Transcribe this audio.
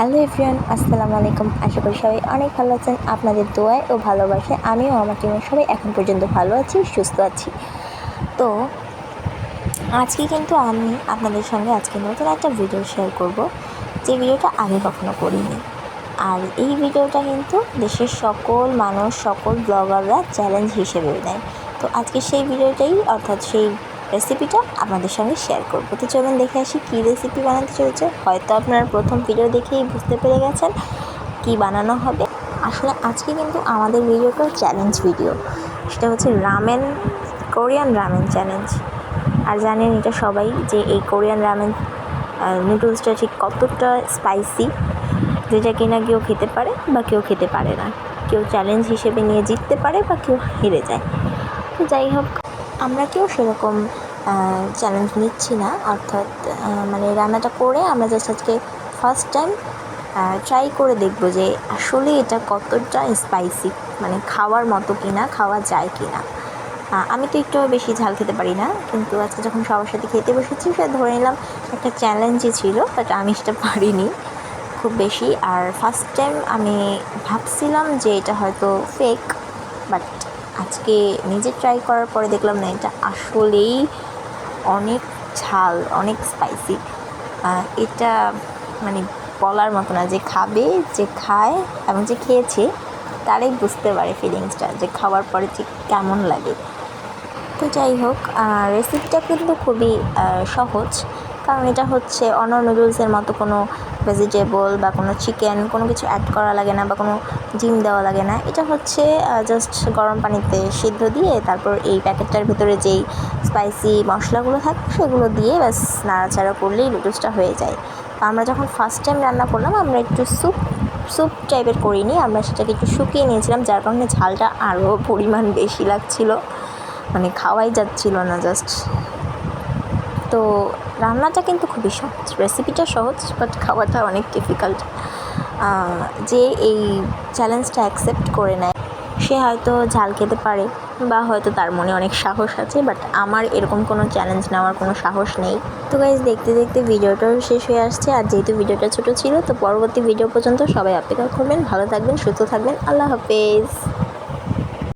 Hello everyone, আসসালামু আলাইকুম। আশা করি সবাই অনেক ভালো আছেন। আপনাদের দোয়ায় ও ভালোবাসায় আমিও আমার টিমের সবাই এখন পর্যন্ত ভালো আছি, সুস্থ আছি। তো, আজকে কিন্তু আমি আপনাদের সঙ্গে আজকে নতুন একটা ভিডিও শেয়ার করব। যে ভিডিওটা আগে কখনো করিনি। আর এই ভিডিওটা কিন্তু দেশের সকল মানুষ, সকল ব্লগাররা চ্যালেঞ্জ হিসেবে নেয়। তো আজকে সেই ভিডিওটাই অর্থাৎ সেই রেসিপিটা আপনাদের সঙ্গে শেয়ার করব। তো চলুন দেখে আসি কী রেসিপি বানাতে চলেছে। হয়তো আপনারা প্রথম ভিডিও দেখেই বুঝতে পেরে গেছেন কী বানানো হবে। আসলে আজকে কিন্তু আমাদের ভিডিওটা চ্যালেঞ্জ ভিডিও সেটা হচ্ছে রামেন কোরিয়ান রামেন চ্যালেঞ্জ আর জানেন এটা সবাই যে এই কোরিয়ান রামেন নুডলসটা ঠিক কতটা স্পাইসি যেটা কিনা কেউ খেতে পারে বা কেউ খেতে পারে না। কেউ চ্যালেঞ্জ হিসেবে নিয়ে জিততে পারে বা কেউ হেরে যায়। যাই হোক। আমরা কেউ সেরকম চ্যালেঞ্জ নিচ্ছি না। অর্থাৎ মানে রান্নাটা করে আমরা জাস্ট আজকে ফার্স্ট টাইম ট্রাই করে দেখব যে আসলে এটা কতটা স্পাইসি মানে খাওয়ার মতো কি না খাওয়া যায় কি না আমি তো একটু বেশি ঝাল খেতে পারি না, কিন্তু আজকে যখন সবার সাথে খেতে বসেছি, সে ধরে নিলাম একটা চ্যালেঞ্জই ছিল বাট আমি সেটা পারিনি খুব বেশি। আর ফার্স্ট টাইম আমি ভাবছিলাম যে এটা হয়তো ফেক বাট আজকে নিজে ট্রাই করার পরে দেখলাম না, এটা আসলেই অনেক ঝাল, অনেক স্পাইসি এটা মানে বলার মতো না, যে খাবে, যে খায় এবং যে খেয়েছে, তারাই বুঝতে পারে ফিলিংসটা যে খাওয়ার পরে ঠিক কেমন লাগে। তো যাই হোক রেসিপিটা কিন্তু খুবই সহজ। কারণ এটা হচ্ছে অন্য নুডলসের মতো কোনো ভেজিটেবল বা কোনো চিকেন কোনো কিছু অ্যাড করা লাগে না বা কোনো ডিম দেওয়া লাগে না। এটা হচ্ছে জাস্ট গরম পানিতে সিদ্ধ দিয়ে তারপর এই প্যাকেটটার ভিতরে যেই স্পাইসি মশলাগুলো থাকে সেগুলো দিয়ে ব্যাস নাড়াচাড়া করলেই নুডলসটা হয়ে যায়। তো আমরা যখন ফার্স্ট টাইম রান্না করলাম, আমরা একটু স্যুপ স্যুপ টাইপের করিনি। আমরা সেটাকে একটু শুকিয়ে নিয়েছিলাম, যার কারণে ঝালটা আরও পরিমাণ বেশি লাগছিল। মানে খাওয়াই যাচ্ছিল না জাস্ট তো রান্নাটা কিন্তু খুবই সহজ রেসিপিটা সহজ বাট খাওয়াটা অনেক ডিফিকাল্ট যে এই চ্যালেঞ্জটা অ্যাকসেপ্ট করে নেয়, সে হয়তো ঝাল খেতে পারে বা হয়তো তার মনে অনেক সাহস আছে বাট আমার এরকম কোনো চ্যালেঞ্জ নেওয়ার কোনো সাহস নেই। তো গাইজ দেখতে দেখতে ভিডিওটাও শেষ হয়ে আসছে, আর যেহেতু ভিডিওটা ছোটো ছিল, তো পরবর্তী ভিডিও পর্যন্ত সবাই অপেক্ষা করবেন। ভালো থাকবেন, সুস্থ থাকবেন, আল্লাহ হাফেজ।